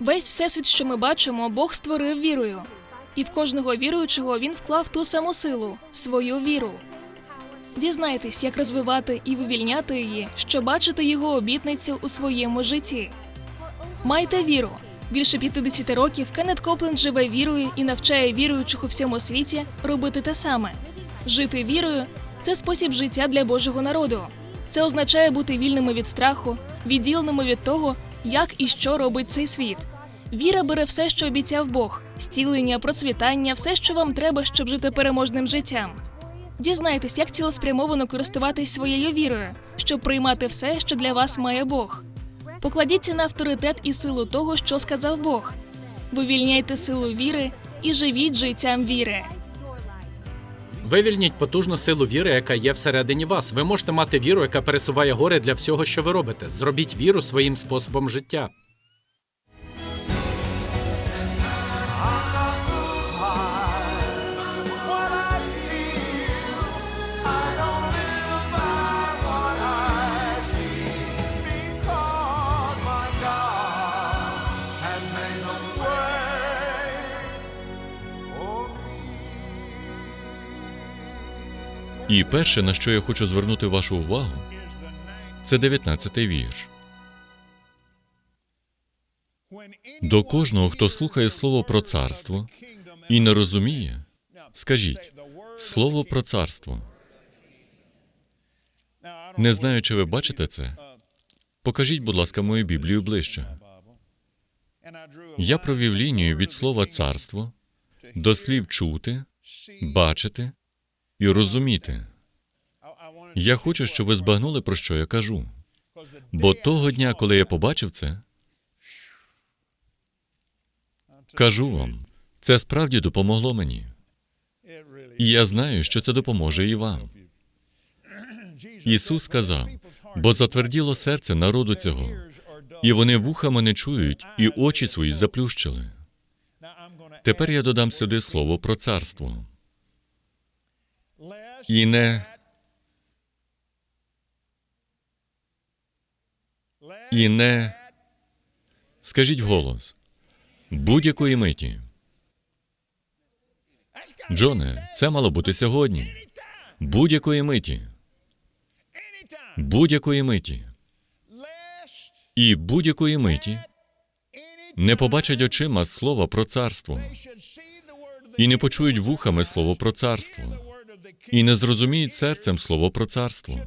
Весь всесвіт, що ми бачимо, Бог створив вірою. І в кожного віруючого він вклав ту саму силу свою віру. Дізнайтесь, як розвивати і вивільняти її, щоб бачити його обітницю у своєму житті. Майте віру. Більше 50 років Кеннет Копленд живе вірою і навчає віруючих у всьому світі робити те саме. Жити вірою це спосіб життя для Божого народу. Це означає бути вільними від страху, відділеними від того, як і що робить цей світ. Віра бере все, що обіцяв Бог: зцілення, процвітання, все, що вам треба, щоб жити переможним життям. Дізнайтесь, як цілеспрямовано користуватись своєю вірою, щоб приймати все, що для вас має Бог. Покладіться на авторитет і силу того, що сказав Бог. Вивільняйте силу віри і живіть життям віри. Вивільніть потужну силу віри, яка є всередині вас. Ви можете мати віру, яка пересуває гори для всього, що ви робите. Зробіть віру своїм способом життя. І перше, на що я хочу звернути вашу увагу, це 19-й вірш. До кожного, хто слухає слово про царство і не розуміє, скажіть слово про царство. Не знаю, чи ви бачите це. Покажіть, будь ласка, мою Біблію ближче. Я провів лінію від слова царство до слів чути, бачити і розуміти. Я хочу, щоб ви збагнули, про що я кажу. Бо того дня, коли я побачив це, кажу вам, це справді допомогло мені. І я знаю, що це допоможе і вам. Ісус сказав: бо затверділо серце народу цього, і вони вухами не чують, і очі свої заплющили. Тепер я додам сюди слово про царство. І не скажіть вголос будь-якої миті. Джоне, це мало бути сьогодні. Будь-якої миті. Будь-якої миті. І будь-якої миті не побачать очима слова про царство, і не почують вухами слово про царство, і не зрозуміють серцем слово про царство,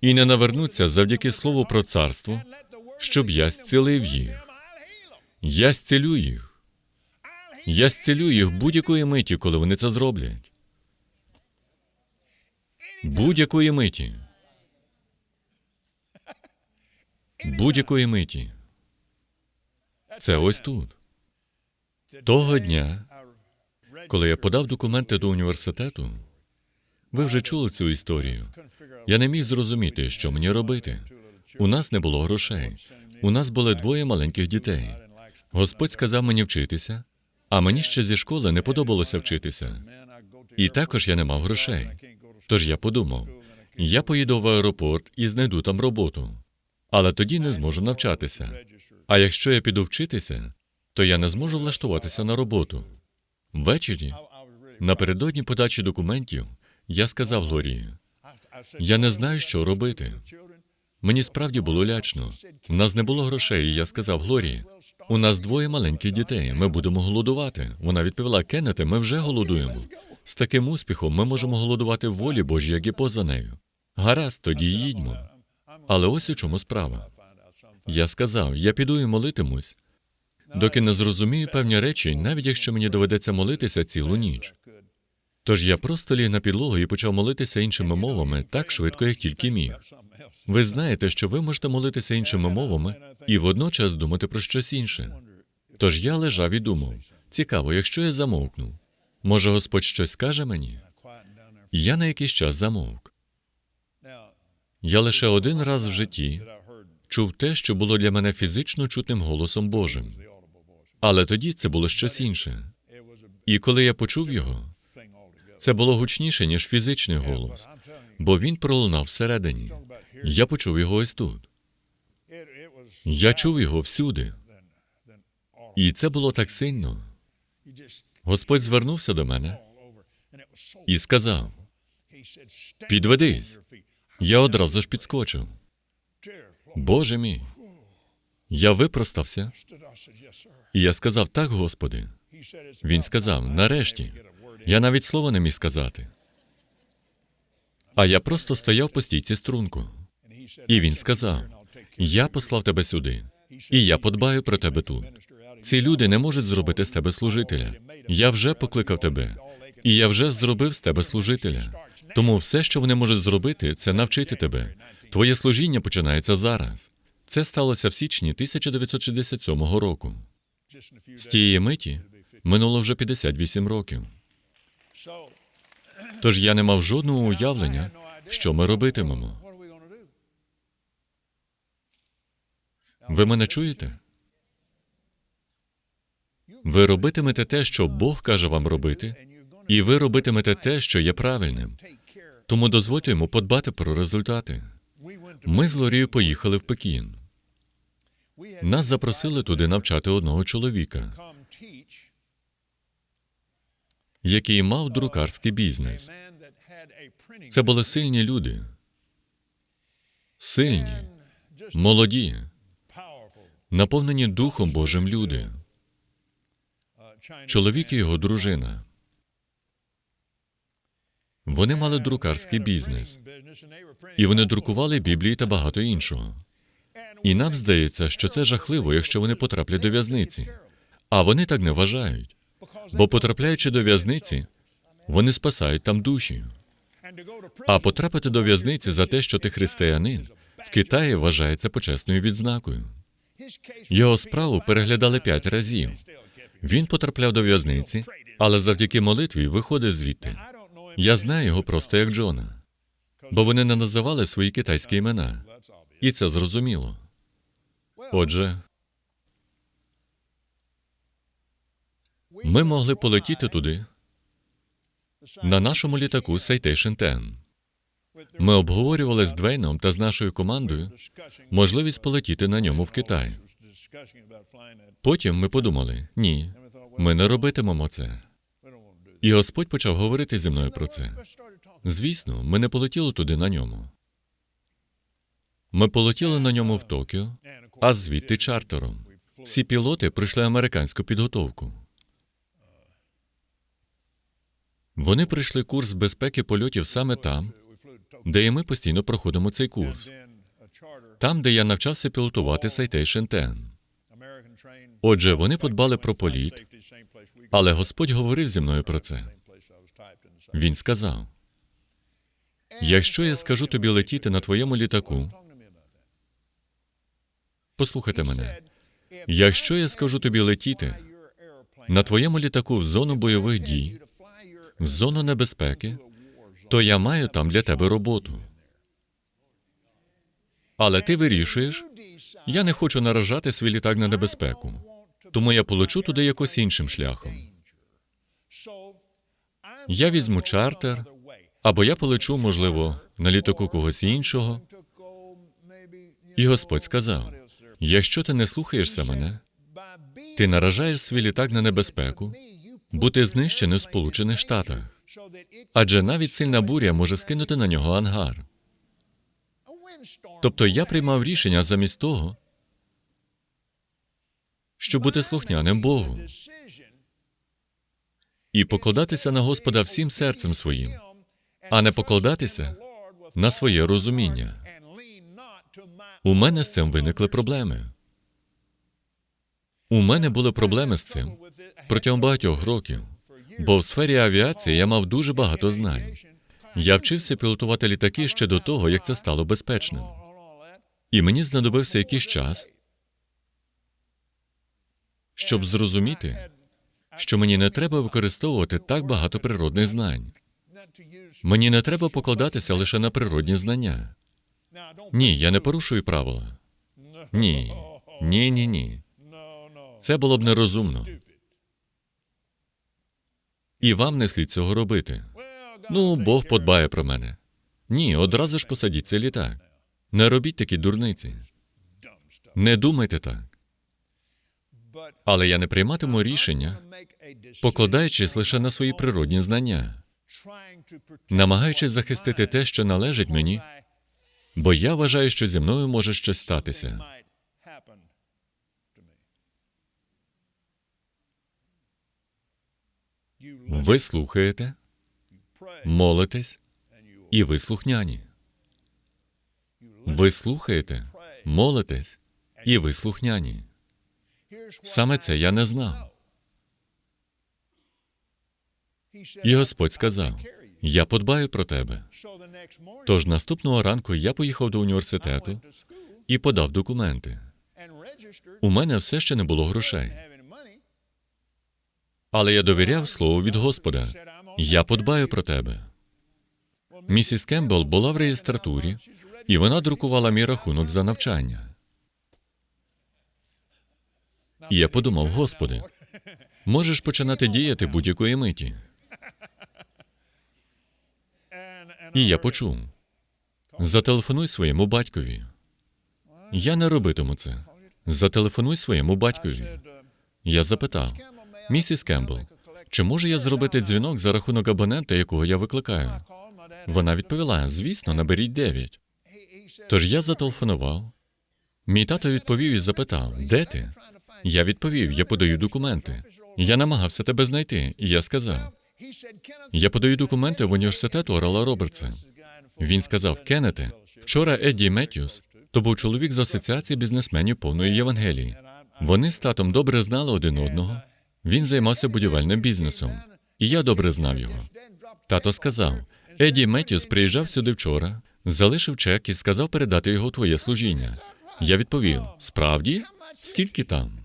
і не навернуться завдяки слову про царство, щоб я зцілив їх. Я зцілю їх. Я зцілю їх будь-якої миті, коли вони це зроблять. Будь-якої миті. Будь-якої миті. Це ось тут. Того дня, коли я подав документи до університету, ви вже чули цю історію. Я не міг зрозуміти, що мені робити. У нас не було грошей. У нас були двоє маленьких дітей. Господь сказав мені вчитися, а мені ще зі школи не подобалося вчитися. І також я не мав грошей. Тож я подумав: я поїду в аеропорт і знайду там роботу, але тоді не зможу навчатися. А якщо я піду вчитися, то я не зможу влаштуватися на роботу. Ввечері, напередодні подачі документів, я сказав Глорії: я не знаю, що робити. Мені справді було лячно. У нас не було грошей, і я сказав Глорії, у нас двоє маленьких дітей. Ми будемо голодувати. Вона відповіла: Кеннете, ми вже голодуємо. З таким успіхом ми можемо голодувати в волі Божій, як і поза нею. Гаразд, тоді їдьмо. Але ось у чому справа. Я сказав: я піду і молитимусь, доки не зрозумію певні речі, навіть якщо мені доведеться молитися цілу ніч. Тож я просто ліг на підлогу і почав молитися іншими мовами так швидко, як тільки міг. Ви знаєте, що ви можете молитися іншими мовами і водночас думати про щось інше. Тож я лежав і думав: цікаво, якщо я замовкну, може Господь щось скаже мені? Я на якийсь час замовк. Я лише один раз в житті чув те, що було для мене фізично чутним голосом Божим. Але тоді це було щось інше. І коли я почув його, це було гучніше, ніж фізичний голос, бо він пролунав всередині. Я почув його ось тут. Я чув його всюди. І це було так сильно. Господь звернувся до мене і сказав: Підведись. Я одразу ж підскочив. Боже мій. Я випростався, і я сказав: так, Господи. Він сказав: нарешті. Я навіть слова не міг сказати. А я просто стояв по стійці струнку. І він сказав: Я послав тебе сюди, і я подбаю про тебе тут. Ці люди не можуть зробити з тебе служителя. Я вже покликав тебе, і я вже зробив з тебе служителя. Тому все, що вони можуть зробити, це навчити тебе. Твоє служіння починається зараз. Це сталося в січні 1967 року. З тієї миті минуло вже 58 років. Тож я не мав жодного уявлення, що ми робитимемо. Ви мене чуєте? Ви робитимете те, що Бог каже вам робити, і ви робитимете те, що є правильним. Тому дозвольте йому подбати про результати. Ми з Лорією поїхали в Пекін. Нас запросили туди навчати одного чоловіка, який мав друкарський бізнес. Це були сильні люди, сильні, молоді, наповнені Духом Божим люди. Чоловік і його дружина. Вони мали друкарський бізнес, і вони друкували Біблії та багато іншого. І нам здається, що це жахливо, якщо вони потраплять до в'язниці. А вони так не вважають. Бо потрапляючи до в'язниці, вони спасають там душі. А потрапити до в'язниці за те, що ти християнин, в Китаї вважається почесною відзнакою. Його справу переглядали п'ять разів. Він потрапляв до в'язниці, але завдяки молитві виходив звідти. Я знаю його просто як Джона, бо вони не називали свої китайські імена. І це зрозуміло. Отже, ми могли полетіти туди на нашому літаку Citation 10. Ми обговорювали з Двейном та з нашою командою можливість полетіти на ньому в Китай. Потім ми подумали: ні, ми не робитимемо це. І Господь почав говорити зі мною про це. Звісно, ми не полетіли туди на ньому. Ми полетіли на ньому в Токіо, а звідти чартером. Всі пілоти пройшли американську підготовку. Вони пройшли курс безпеки польотів саме там, де і ми постійно проходимо цей курс. Там, де я навчався пілотувати Citation 10. Отже, вони подбали про політ, але Господь говорив зі мною про це. Він сказав: якщо я скажу тобі летіти на твоєму літаку, послухайте мене. Якщо я скажу тобі летіти на твоєму літаку в зону бойових дій, в зону небезпеки, то я маю там для тебе роботу. Але ти вирішуєш, я не хочу наражати свій літак на небезпеку, тому я полечу туди якось іншим шляхом. Я візьму чартер, або я полечу, можливо, на літаку когось іншого. І Господь сказав: якщо ти не слухаєшся мене, ти наражаєш свій літак на небезпеку, бути знищений в Сполучених Штатах. Адже навіть сильна буря може скинути на нього ангар. Тобто я приймав рішення замість того, щоб бути слухняним Богу і покладатися на Господа всім серцем своїм, а не покладатися на своє розуміння. У мене з цим виникли проблеми. У мене були проблеми з цим протягом багатьох років, бо в сфері авіації я мав дуже багато знань. Я вчився пілотувати літаки ще до того, як це стало безпечним. І мені знадобився якийсь час, щоб зрозуміти, що мені не треба використовувати так багато природних знань. Мені не треба покладатися лише на природні знання. Ні, я не порушую правила. Ні, ні, ні, ні. Це було б нерозумно. І вам не слід цього робити. Ну, Бог подбає про мене. Ні, одразу ж посадіть цей літак. Не робіть такі дурниці. Не думайте так. Але я не прийматиму рішення, покладаючись лише на свої природні знання, намагаючись захистити те, що належить мені, бо я вважаю, що зі мною може щось статися. Ви слухаєте, молитесь, і ви слухняні. Ви слухаєте, молитесь, і ви слухняні. Саме це я не знав. І Господь сказав: Я подбаю про тебе. Тож наступного ранку я поїхав до університету і подав документи. У мене все ще не було грошей. Але я довіряв слову від Господа. Я подбаю про тебе. Місіс Кембл була в реєстратурі, і вона друкувала мій рахунок за навчання. І я подумав, Господи, можеш починати діяти будь-якої миті. І я почув: зателефонуй своєму батькові. Я не робитиму це. Зателефонуй своєму батькові. Я запитав, місіс Кембл, чи можу я зробити дзвінок за рахунок абонента, якого я викликаю? Вона відповіла: звісно, наберіть дев'ять. Тож я зателефонував. Мій тато відповів і запитав: де ти? Я відповів: я подаю документи. Я намагався тебе знайти, і я сказав: я подаю документи в університет Орела Робертса. Він сказав: Кеннете, вчора Едді Меттюс, то був чоловік з асоціації бізнесменів повної Євангелії. Вони з татом добре знали один одного. Він займався будівельним бізнесом, і я добре знав його. Тато сказав: Едді Меттюс приїжджав сюди вчора, залишив чек і сказав передати його твоє служіння. Я відповів: справді? Скільки там?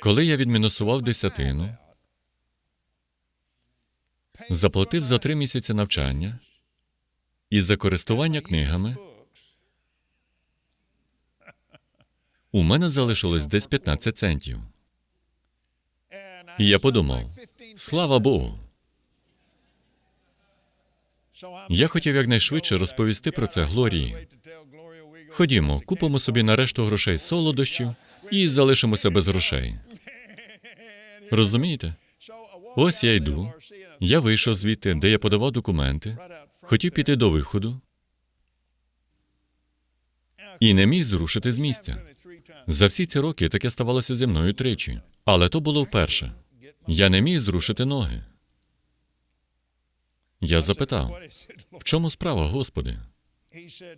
Коли я відмінусував десятину, заплатив за три місяці навчання і за користування книгами, у мене залишилось десь 15 центів. І я подумав: слава Богу. Я хотів якнайшвидше розповісти про це Глорії. Ходімо, купимо собі на решту грошей солодощів і залишимося без грошей. Розумієте? Ось я йду. Я вийшов звідти, де я подавав документи, хотів піти до виходу і не міг зрушити з місця. За всі ці роки таке ставалося зі мною тричі, але то було вперше. Я не міг зрушити ноги. Я запитав, в чому справа, Господи?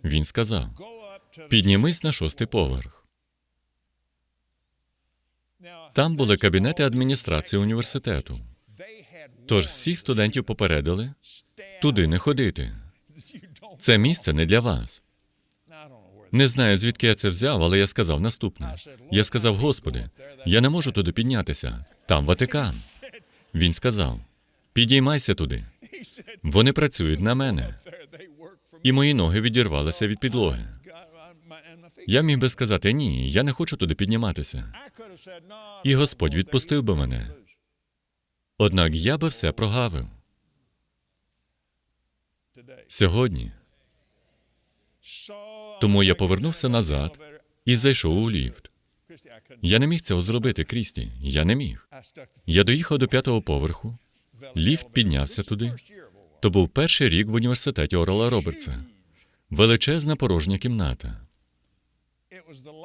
Він сказав: піднімись на шостий поверх. Там були кабінети адміністрації університету. Тож всіх студентів попередили туди не ходити. Це місце не для вас. Не знаю, звідки я це взяв, але я сказав наступне. Я сказав, Господи, я не можу туди піднятися. Там Ватикан. Він сказав: підіймайся туди. Вони працюють на мене. І мої ноги відірвалися від підлоги. Я міг би сказати ні, я не хочу туди підніматися. І Господь відпустив би мене. Однак я би все прогавив. Сьогодні. Тому я повернувся назад і зайшов у ліфт. Я не міг цього зробити, Крісті. Я не міг. Я доїхав до п'ятого поверху. Ліфт піднявся туди. То був перший рік в університеті Орела Робертса. Величезна порожня кімната.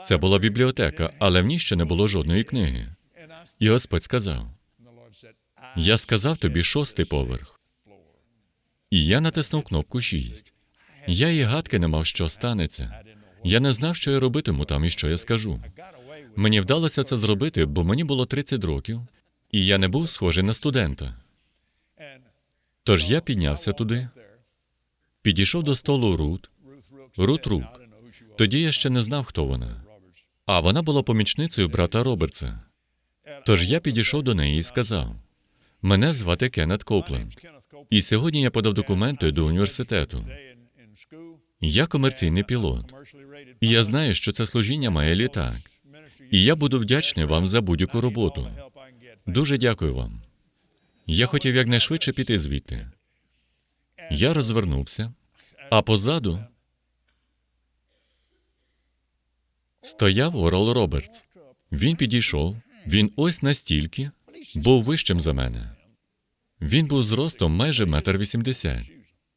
Це була бібліотека, але в ній ще не було жодної книги. І Господь сказав: Я сказав тобі шостий поверх. І я натиснув кнопку шість. Я і гадки не мав, що станеться. Я не знав, що я робитиму там і що я скажу. Мені вдалося це зробити, бо мені було 30 років, і я не був схожий на студента. Тож я піднявся туди, підійшов до столу Рут, Рут Рук. Тоді я ще не знав, хто вона. А вона була помічницею брата Робертса. Тож я підійшов до неї і сказав: Мене звати Кеннет Копленд. І сьогодні я подав документи до університету. Я комерційний пілот. І я знаю, що це служіння має літак. І я буду вдячний вам за будь-яку роботу. Дуже дякую вам. Я хотів якнайшвидше піти звідти. Я розвернувся, а позаду стояв Орел Робертс. Він підійшов, він ось настільки був вищим за мене. Він був зростом майже метр вісімдесят,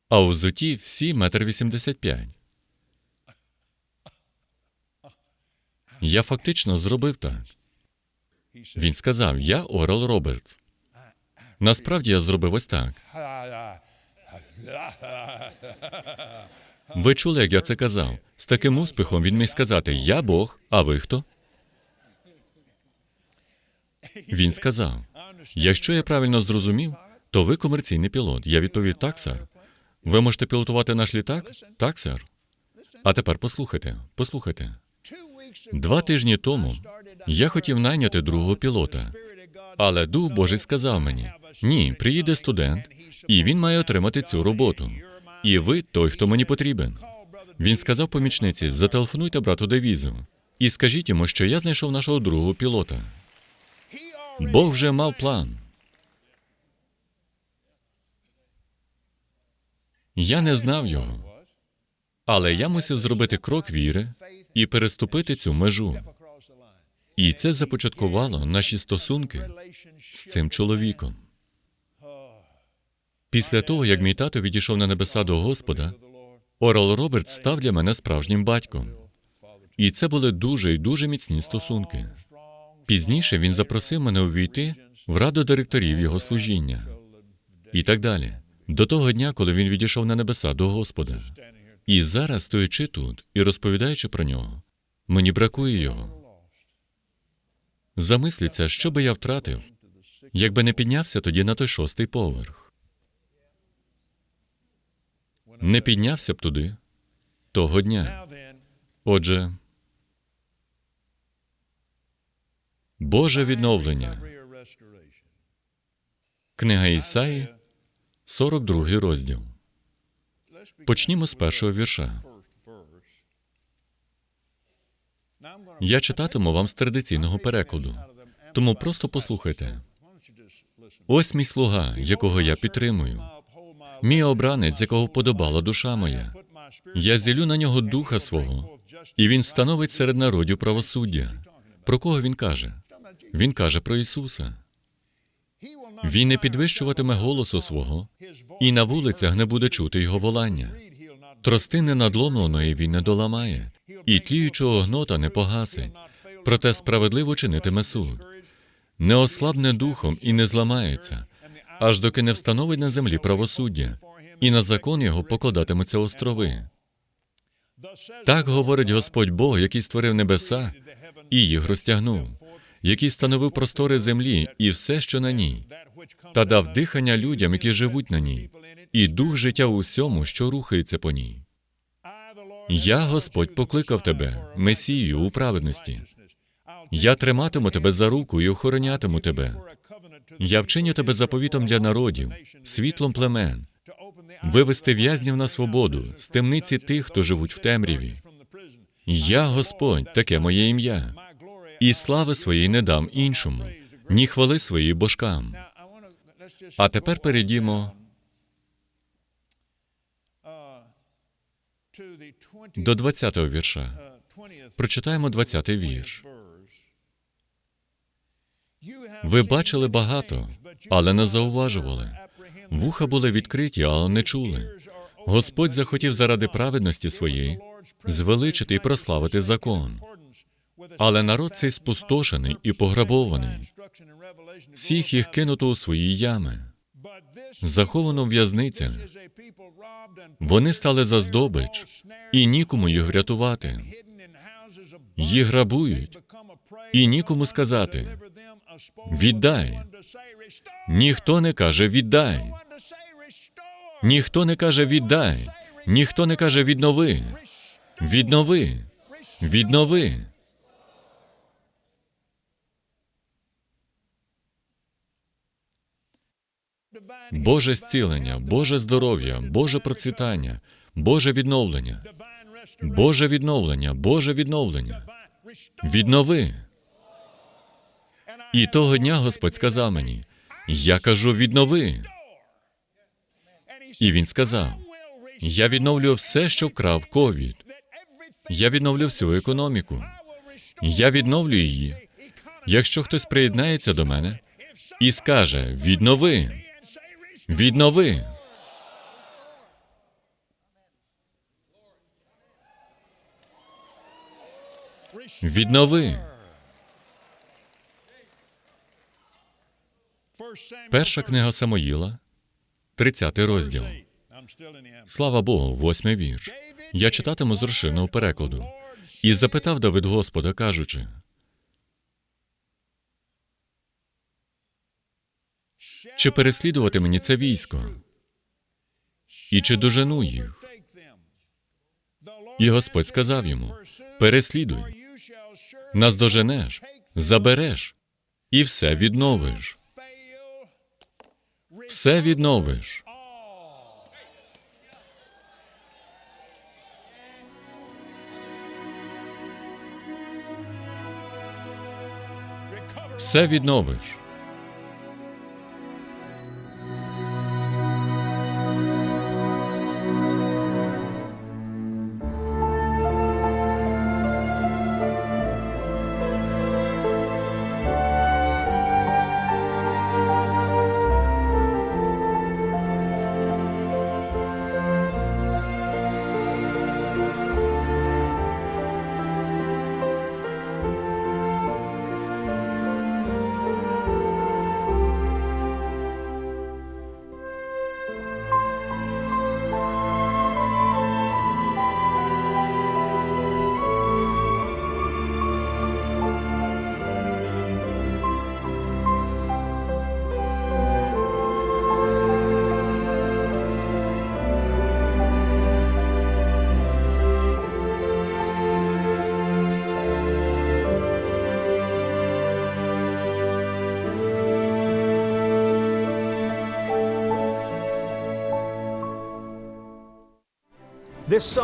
а у взуті всі метр вісімдесят п'ять. Я фактично зробив так. Він сказав: Я Орел Робертс. Насправді я зробив ось так. Ви чули, як я це казав? З таким успіхом він міг сказати: Я Бог, а ви хто? Він сказав: Якщо я правильно зрозумів, то ви комерційний пілот. Я відповів: так, сер. Ви можете пілотувати наш літак? Так, сер. А тепер послухайте, послухайте. Два тижні тому я хотів найняти другого пілота, але Дух Божий сказав мені: ні, приїде студент, і він має отримати цю роботу. І ви той, хто мені потрібен. Він сказав помічниці: зателефонуйте брату Девізу і скажіть йому, що я знайшов нашого другого пілота. Бог вже мав план. Я не знав його, але я мусив зробити крок віри і переступити цю межу. І це започаткувало наші стосунки з цим чоловіком. Після того, як мій тато відійшов на небеса до Господа, Орел Роберт став для мене справжнім батьком. І це були дуже і дуже міцні стосунки. Пізніше він запросив мене увійти в раду директорів його служіння і так далі. До того дня, коли він відійшов на небеса до Господа. І зараз, стоячи тут і розповідаючи про нього, мені бракує його. Замисліться, що би я втратив, якби не піднявся тоді на той шостий поверх. Не піднявся б туди того дня. Отже, Боже відновлення. Книга Ісаї, 42 розділ. Почнімо з першого вірша. Я читатиму вам з традиційного перекладу, тому просто послухайте. Ось мій слуга, якого я підтримую, мій обранець, якого вподобала душа моя. Я зілю на нього духа свого, і він встановить серед народів правосуддя. Про кого він каже? Він каже про Ісуса. Він не підвищуватиме голосу свого, і на вулицях не буде чути його волання. Тростини надломленої він не доламає, і тліючого гнота не погасить. Проте справедливо чинитиме суд. Не ослабне духом і не зламається, аж доки не встановить на землі правосуддя, і на закон його покладатимуться острови. Так говорить Господь Бог, який створив небеса і їх розтягнув, який становив простори землі і все, що на ній, та дав дихання людям, які живуть на ній, і дух життя у всьому, що рухається по ній. Я, Господь, покликав тебе, Месію у праведності. Я триматиму тебе за руку і охоронятиму тебе. Я вчиню тебе заповітом для народів, світлом племен, вивести в'язнів на свободу, з темниці тих, хто живуть в темряві. Я, Господь, таке моє ім'я, і слави своєї не дам іншому, ні хвали своїй божкам. А тепер перейдімо до 20-го вірша. Прочитаємо 20-й вірш. Ви бачили багато, але не зауважували. Вуха були відкриті, але не чули. Господь захотів заради праведності своєї звеличити і прославити закон. Але народ цей спустошений і пограбований. Всіх їх кинуто у свої ями, заховано в в'язницях. Вони стали за здобич, і нікому їх врятувати. Їх грабують, і нікому сказати віддай. Ніхто не каже віддай. Ніхто не каже віддай. Ніхто не каже віднови. Віднови. Віднови. Боже зцілення, Боже здоров'я, Боже процвітання, Боже відновлення, Боже відновлення, Боже відновлення. Віднови. І того дня Господь сказав мені: Я кажу, віднови. І він сказав: Я відновлю все, що вкрав ковід. Я відновлю всю економіку. Я відновлю її, Якщо хтось приєднається до мене і скаже віднови, віднови. Віднови. Перша книга Самоїла, 30 розділ. Слава Богу, восьмий вірш. Я читатиму з розширеного перекладу. І запитав Давид Господа, кажучи: Чи переслідувати мені це військо? І чи дожену їх? І Господь сказав йому: Переслідуй, наздоженеш, забереш і все відновиш. Все відновиш. Все відновиш.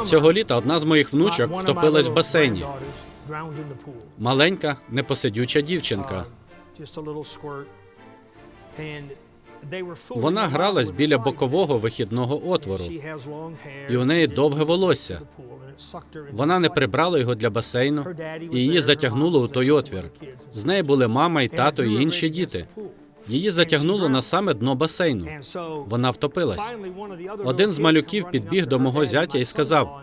Цього літа одна з моїх внучок втопилась в басейні. Маленька, непосидюча дівчинка. Вона гралась біля бокового вихідного отвору, і у неї довге волосся. Вона не прибрала його для басейну, і її затягнуло у той отвір. З неї були мама і тато і інші діти. Її затягнуло на саме дно басейну. Вона втопилась. Один з малюків підбіг до мого зятя і сказав: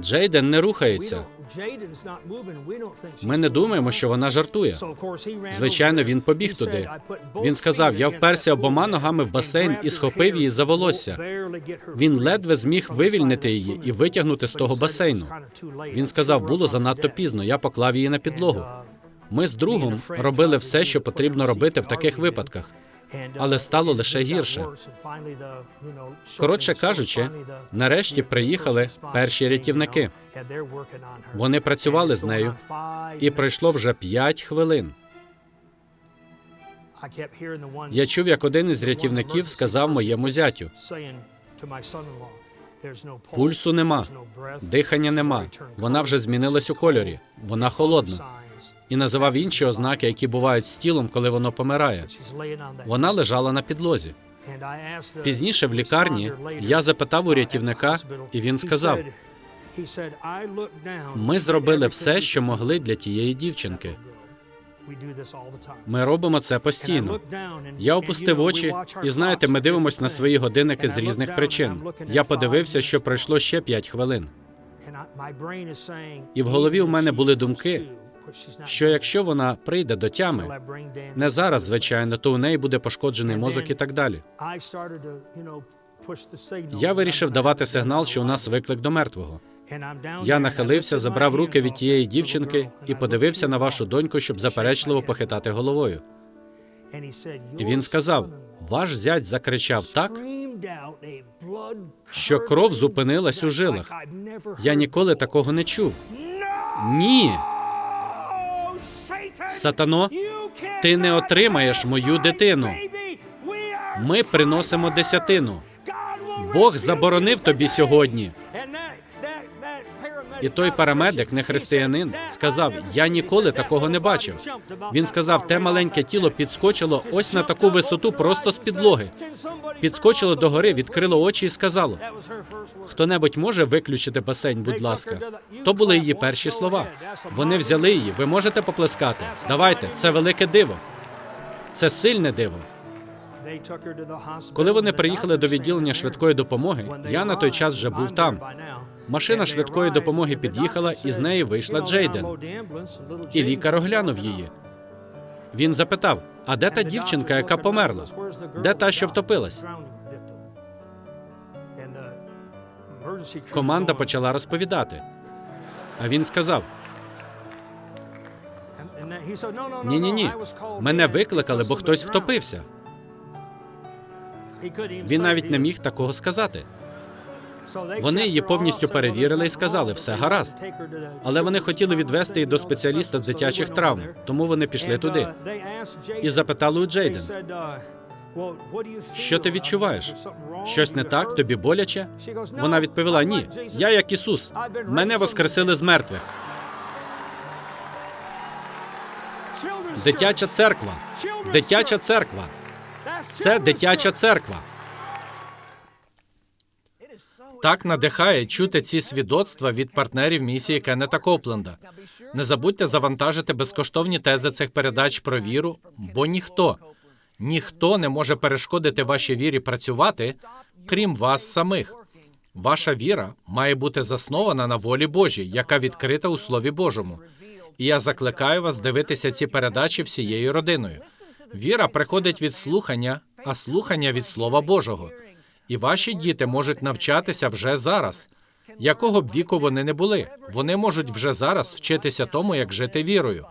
Джейден не рухається. Ми не думаємо, що вона жартує. Звичайно, він побіг туди. Він сказав: Я вперся обома ногами в басейн і схопив її за волосся. Він ледве зміг вивільнити її і витягнути з того басейну. Він сказав, було занадто пізно. Я поклав її на підлогу. Ми з другом робили все, що потрібно робити в таких випадках. але стало лише гірше. Коротше кажучи, нарешті приїхали перші рятівники. Вони працювали з нею, і пройшло вже п'ять хвилин. Я чув, як один із рятівників сказав моєму зятю: пульсу нема, дихання нема. Вона вже змінилась у кольорі. Вона холодна. І називав інші ознаки, які бувають з тілом, коли воно помирає. Вона лежала на підлозі. Пізніше в лікарні я запитав у рятівника, і він сказав: ми зробили все, що могли для тієї дівчинки. Ми робимо це постійно. Я опустив очі, і знаєте, ми дивимося на свої годинники з різних причин. Я подивився, що пройшло ще п'ять хвилин. І в голові у мене були думки, Що якщо вона прийде до тями, не зараз, звичайно, то у неї буде пошкоджений мозок і так далі. Я вирішив давати сигнал, що у нас виклик до мертвого. Я нахилився, забрав руки від тієї дівчинки і подивився на вашу доньку, щоб заперечливо похитати головою. І він сказав: ваш зять закричав так, що кров зупинилась у жилах. Я ніколи такого не чув. Ні, Сатано, ти не отримаєш мою дитину. Ми приносимо десятину. Бог заборонив тобі сьогодні. І той парамедик, не християнин, сказав: Я ніколи такого не бачив. Він сказав, те маленьке тіло підскочило ось на таку висоту, просто з підлоги. Підскочило до гори, відкрило очі і сказало: Хто-небудь може виключити басейн, будь ласка. То були її перші слова. Вони взяли її. Ви можете поплескати? Давайте, це велике диво. Це сильне диво. Коли вони приїхали до відділення швидкої допомоги, я на той час вже був там. Машина швидкої допомоги під'їхала, і з неї вийшла Джейден. І лікар оглянув її. Він запитав: а де та дівчинка, яка померла? Де та, що втопилась? Команда почала розповідати. А він сказав: Ні, ні, ні. Мене викликали, бо хтось втопився. Він навіть не міг такого сказати. Вони її повністю перевірили і сказали, все гаразд. Але вони хотіли відвести її до спеціаліста з дитячих травм, тому вони пішли туди. І запитали у Джейден: що ти відчуваєш? Щось не так? Тобі боляче? Вона відповіла: Ні, я як Ісус. Мене воскресили з мертвих. Дитяча церква. Дитяча церква. Це дитяча церква. Так надихає чути ці свідоцтва від партнерів місії Кеннета Копленда. Не забудьте завантажити безкоштовні тези цих передач про віру, бо ніхто, ніхто не може перешкодити вашій вірі працювати, крім вас самих. Ваша віра має бути заснована на волі Божій, яка відкрита у Слові Божому. І я закликаю вас дивитися ці передачі всією родиною. Віра приходить від слухання, а слухання від Слова Божого. І ваші діти можуть навчатися вже зараз. Якого б віку вони не були, вони можуть вже зараз вчитися тому, як жити вірою.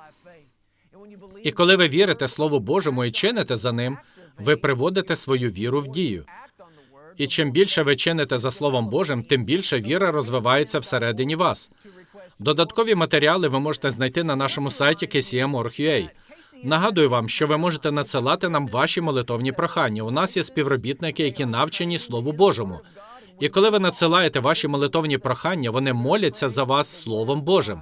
І коли ви вірите Слову Божому і чините за ним, ви приводите свою віру в дію. І чим більше ви чините за Словом Божим, тим більше віра розвивається всередині вас. Додаткові матеріали ви можете знайти на нашому сайті kcm.org.ua. Нагадую вам, що ви можете надсилати нам ваші молитовні прохання. У нас є співробітники, які навчені Слову Божому. І коли ви надсилаєте ваші молитовні прохання, вони моляться за вас Словом Божим.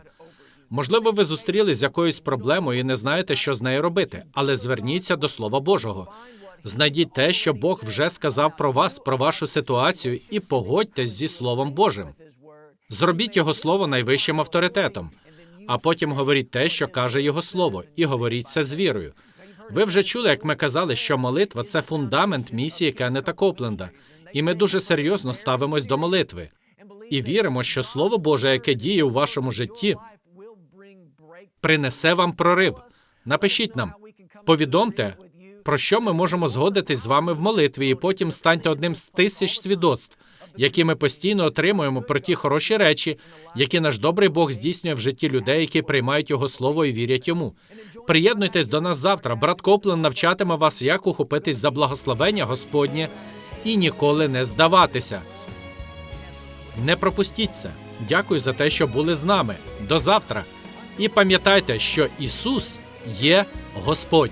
Можливо, ви зустрілись з якоюсь проблемою і не знаєте, що з нею робити, але зверніться до Слова Божого. Знайдіть те, що Бог вже сказав про вас, про вашу ситуацію, і погодьтесь зі Словом Божим. Зробіть його слово найвищим авторитетом, а потім говоріть те, що каже його слово, і говоріть це з вірою. Ви вже чули, як ми казали, що молитва це фундамент місії Кеннета Копленда, і ми дуже серйозно ставимось до молитви. І віримо, що Слово Боже, яке діє у вашому житті, принесе вам прорив. Напишіть нам, повідомте, про що ми можемо згодитись з вами в молитві, і потім станьте одним з тисяч свідоцтв, які ми постійно отримуємо про ті хороші речі, які наш добрий Бог здійснює в житті людей, які приймають його слово і вірять йому. Приєднуйтесь до нас завтра. Брат Коплен навчатиме вас, як ухопитись за благословення Господнє і ніколи не здаватися. Не пропустіть це. Дякую за те, що були з нами. До завтра. І пам'ятайте, що Ісус є Господь.